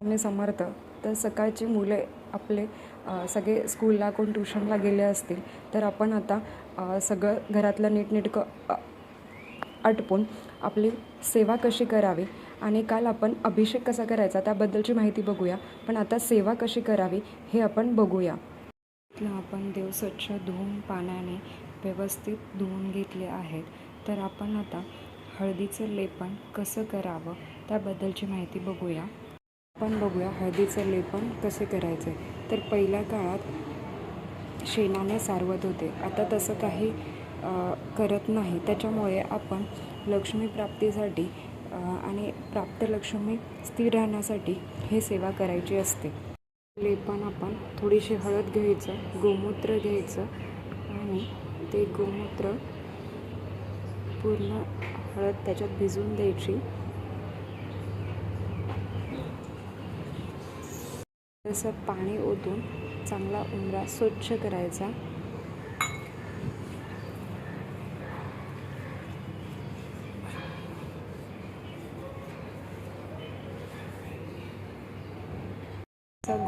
मी समर्थ. तर सकाळची मुले आपले सगळे स्कूलला कोण ट्युशनला गेले असतील तर आपण आता सगळं घरातलं नीटनेटकं आटपून आपली सेवा कशी करावी आणि काल आपण अभिषेक कसा करायचा त्याबद्दलची माहिती बघूया. पण आता सेवा कशी करावी हे आपण बघूया. आपण देव स्वच्छ धुवून पाण्याने व्यवस्थित धुवून घेतले आहेत. तर आपण आता हळदीचं लेपन कसं करावं त्याबद्दलची माहिती बघूया. आपण बघूया हळदीचं लेपन कसे करायचे. तर पहिल्या काळात शेणाने सारवत होते. आता तसं काही करत नाही. त्याच्यामुळे आपण लक्ष्मी प्राप्तीसाठी आणि प्राप्त लक्ष्मी स्थिर राहण्यासाठी हे सेवा करायची असते. लेपन आपण थोडीशी हळद घ्यायचं गोमूत्र घ्यायचं आणि ते गोमूत्र पूर्ण हळद त्याच्यात भिजून द्यायची. तसं पाणी ओतून चांगला उमरा स्वच्छ करायचा.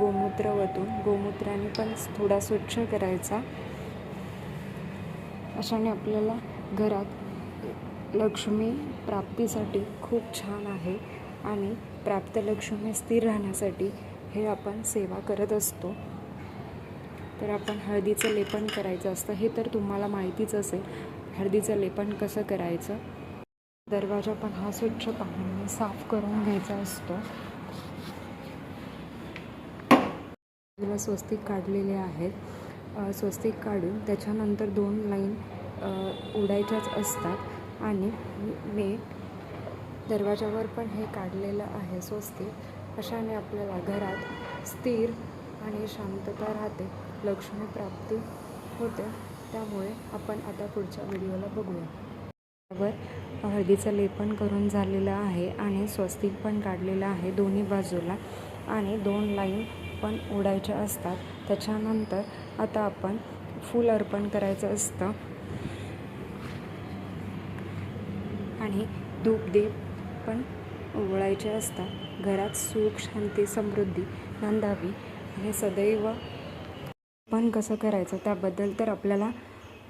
गोमूत्र वतून गोमूत्राने पण थोडा स्वच्छ करायचा. अशाने आपल्याला घरात लक्ष्मी प्राप्तीसाठी खूप छान आहे आणि प्राप्त लक्ष्मी स्थिर राहण्यासाठी हे आपण सेवा करत असतो. तर आपण हळदीचं लेपन करायचं असतं. हे तर तुम्हाला माहितीच असेल. हळदीचं लेपन कसं करायचं? दरवाजा पण हा स्वच्छ पाण्याने साफ करून घ्यायचा असतो. तिला स्वस्तिक काढलेले आहेत. स्वस्तिक काढून त्याच्यानंतर दोन लाईन उडायच्याच असतात. आणि मी दरवाजावर पण हे काढलेलं आहे स्वस्तिक. अशाने आपल्याला घरात स्थिर आणि शांतता राहते लक्ष्मी प्राप्ती होते त्यामुळे आपण आता पुढच्या व्हिडिओला बघूया. त्यावर हळदीचं लेपन करून झालेलं आहे आणि स्वस्तिक पण काढलेलं आहे दोन्ही बाजूला आणि दोन लाईन पण ओढायच्या असतात. त्याच्यानंतर आता आपण फूल अर्पण करायचं असतं. आणि धूप धूपदीप पण ओळायचे असतात घरात सुख शांती समृद्धी नांदावी आणि सदैव. पण कसं करायचं त्याबद्दल तर आपल्याला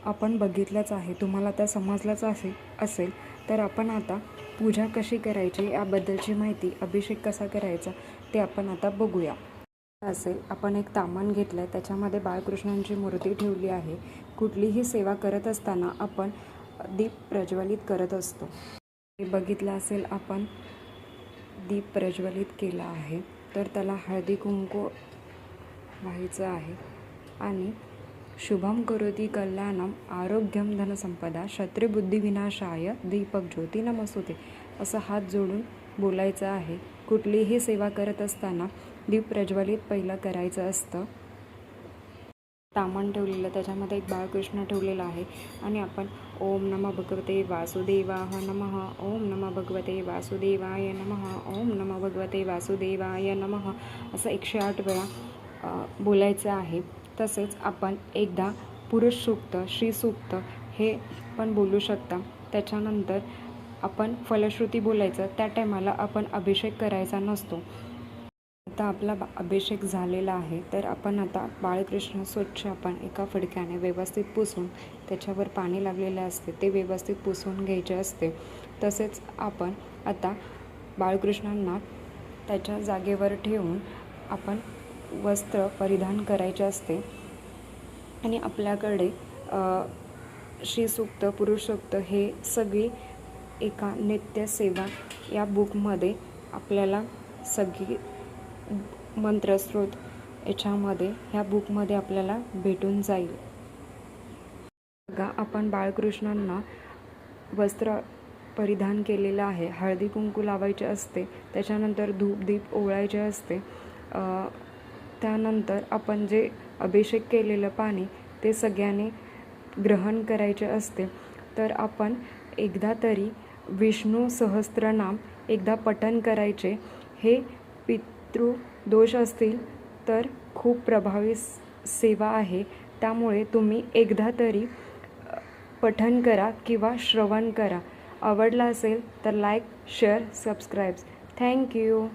आपण बघितलंच आहे तुम्हाला त्या समजलंच असेल असेल. तर आपण आता पूजा कशी करायची याबद्दलची माहिती अभिषेक कसा करायचा ते आपण आता बघूया. असेल आपण एक तामण घेतलं आहे त्याच्यामध्ये बाळकृष्णांची मूर्ती ठेवली आहे. कुठलीही सेवा करत असताना आपण दीप प्रज्वलित करत असतो. हे बघितलं असेल आपण दीप प्रज्वलित केला आहे तर त्याला हळदी कुंकू व्हायचं आहे. आणि शुभम करोती कल्याणम आरोग्यम धनसंपदा शत्रुबुद्धिविनाशाय दीपक ज्योती नमस्तुते. असं हात जोडून बोलायचं आहे. कुठलीही सेवा करत असताना दीप प्रज्वलित पहिलं करायचं असतं. तामण ठेवलेलं त्याच्यामध्ये एक बाळकृष्ण ठेवलेला आहे. आणि आपण ओम नम भगवते वासुदेवाह नमः ओम नम भगवते वासुदेवाय नमः ओम नम भगवते वासुदेवाय नमः असं एकशे आठ वेळा बोलायचं आहे. तसेच आपण एकदा पुरुष सूक्त श्रीसूक्त हे पण बोलू शकता. त्याच्यानंतर आपण फलश्रुती बोलायचं त्या टायमाला आपण अभिषेक करायचा नसतो. आता आपला बा- अभिषेक झालेला आहे तर आपण आता बाळकृष्ण स्वच्छ आपण एका फडक्याने व्यवस्थित पुसून त्याच्यावर पाणी लागलेलं असते ते व्यवस्थित पुसून घ्यायचे असते. तसेच आपण आता बाळकृष्णांना त्याच्या जागेवर ठेवून आपण वस्त्र परिधान करायचे असते. आणि आपल्याकडे श्रीसूक्त पुरुषसूक्त हे सगळी एका नित्य सेवा या बुकमध्ये आपल्याला सगळी मंत्रस्रोत याच्यामध्ये ह्या बुकमध्ये आपल्याला भेटून जाईल. बघा आपण बाळकृष्णांना वस्त्र परिधान केलेलं आहे. हळदी कुंकू लावायचे असते त्याच्यानंतर धूप दीप ओळायचे असते. त्यानंतर आपण जे अभिषेक केलेलं पाणी ते सगळ्यांनी ग्रहण करायचे असते. तर आपण एकदा तरी विष्णू सहस्त्रनाम एकदा पठन करायचे. हे पितृ दोष असतील तर खूप प्रभावी सेवा आहे. त्यामुळे तुम्ही एकदा तरी पठन करा किंवा श्रवण करा. आवडला असेल तर लाईक शेअर सबस्क्राईब्स. थँक्यू